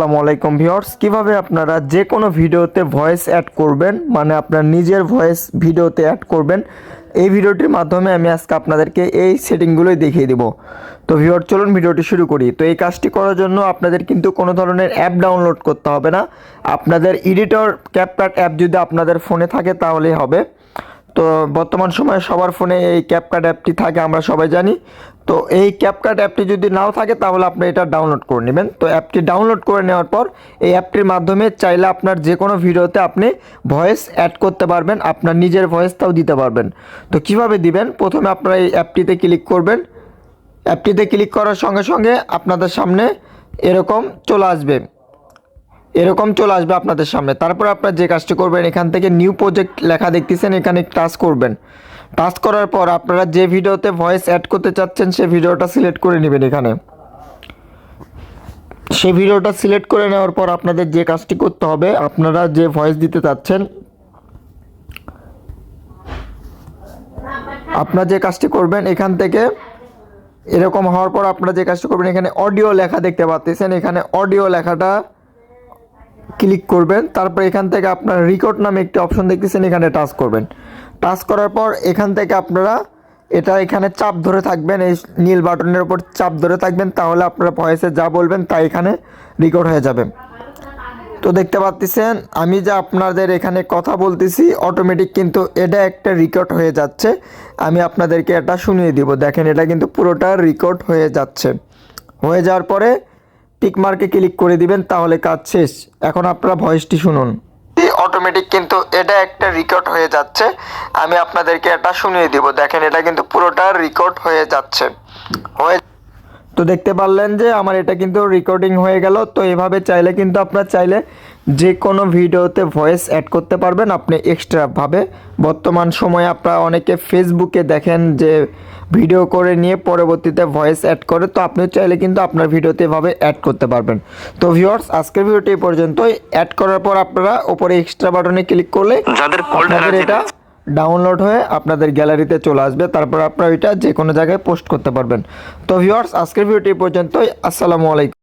আসসালামু আলাইকুম ভিউয়ার্স। কীভাবে আপনারা যে কোনো ভিডিওতে ভয়েস অ্যাড করবেন মানে আপনার নিজের ভয়েস ভিডিওতে অ্যাড করবেন, এই ভিডিওটির মাধ্যমে আমি আজকে আপনাদেরকে এই সেটিংগুলোই দেখিয়ে দিব। তো ভিউয়ার চলুন ভিডিওটি শুরু করি। তো এই কাজটি করার জন্য আপনাদের কিন্তু কোনো ধরনের অ্যাপ ডাউনলোড করতে হবে না। আপনাদের এডিটর ক্যাপকাট অ্যাপ যদি আপনাদের ফোনে থাকে, তাহলেই হবে। তো বর্তমান সময়ে সবার ফোনে এই ক্যাপকাট অ্যাপটি থাকে, আমরা সবাই জানি। তো এই ক্যাপকাট অ্যাপটি যদি নাও থাকে, তাহলে আপনি এটা ডাউনলোড করে নেবেন। তো অ্যাপটি ডাউনলোড করে নেওয়ার পর, এই অ্যাপটির মাধ্যমে চাইলে আপনার যে কোনো ভিডিওতে আপনি ভয়েস অ্যাড করতে পারবেন, আপনার নিজের ভয়েসটাও দিতে পারবেন। তো কীভাবে দিবেন? প্রথমে আপনারা এই অ্যাপটিতে ক্লিক করবেন। অ্যাপটিতে ক্লিক করার সঙ্গে সঙ্গে আপনাদের সামনে এরকম চলে আসবে। এরকম চলে আসবে আপনাদের সামনে। তারপর আপনার যে কাজটি করবেন, এখান থেকে নিউ প্রজেক্ট লেখা দেখতেছেন, এখানে টাচ করবেন। টাচ করার পর আপনারা যে ভিডিওতে ভয়েস অ্যাড করতে চাচ্ছেন সেই ভিডিওটা সিলেক্ট করে নেবেন এখানে। সেই ভিডিওটা সিলেক্ট করে নেওয়ার পর আপনাদের যে কাজটি করতে হবে, আপনারা যে ভয়েস দিতে চাচ্ছেন, আপনারা যে কাজটি করবেন, এখান থেকে এরকম হওয়ার পর আপনারা যে কাজটি করবেন, এখানে অডিও লেখা দেখতে পাচ্ছেন এখানে অডিও লেখাটা ক্লিক করবেন, তারপর এখান থেকে আপনার রেকর্ড নামে একটি অপশন দেখতেছেন, এখানে টাচ করবেন। টাচ করার পর এখান থেকে আপনারা এটা এখানে চাপ ধরে থাকবেন, এই নীল বাটনের উপর চাপ ধরে থাকবেন, তাহলে আপনারা ভয়েসে যা বলবেন তা এখানে রেকর্ড হয়ে যাবে। তো দেখতে পাচ্ছেন আমি যে আপনাদের এখানে কথা বলতেছি অটোমেটিক কিন্তু এটা একটা রেকর্ড হয়ে যাচ্ছে। আমি আপনাদেরকে এটা শুনিয়ে দিব, দেখেন এটা কিন্তু পুরোটা রেকর্ড হয়ে যাচ্ছে। হয়ে যাওয়ার পরে টিক মার্কে ক্লিক করে দিবেন, তাহলে কাজ শেষ। এখন আপনারা ভয়েসটি শুনুন। অটোমেটিক কিন্তু এটা একটা রেকর্ড হয়ে যাচ্ছে। আমি আপনাদেরকে এটা শুনিয়ে দিব। দেখেন, এটা কিন্তু পুরোটা রেকর্ড হয়ে যাচ্ছে। হয়ে তো দেখতে পারলেন যে আমার এটা কিন্তু রেকর্ডিং হয়ে গেল। তো এভাবে চাইলে কিন্তু আপনার চাইলে যে কোনো ভিডিওতে ভয়েস অ্যাড করতে পারবেন। আপনি এক্সট্রাভাবে বর্তমান সময়ে আপনারা অনেকে ফেসবুকে দেখেন যে ভিডিও করে নিয়ে পরবর্তীতে ভয়েস অ্যাড করে। তো আপনি চাইলে কিন্তু আপনার ভিডিওতে এভাবে অ্যাড করতে পারবেন। তো ভিউয়ার্স আজকের ভিডিওটি পর্যন্ত অ্যাড করার পর আপনারা উপরে এক্সট্রা বাটনে ক্লিক করলে যাদের এটা ডাউনলোড হয়ে আপনাদের গ্যালারিতে চলে আসবে। তারপর আপনারা ওইটা যে কোনো জায়গায় পোস্ট করতে পারবেন। তো ভিউয়ার্স আজকের ভিডিওটি পর্যন্তই। আসসালামু আলাইকুম।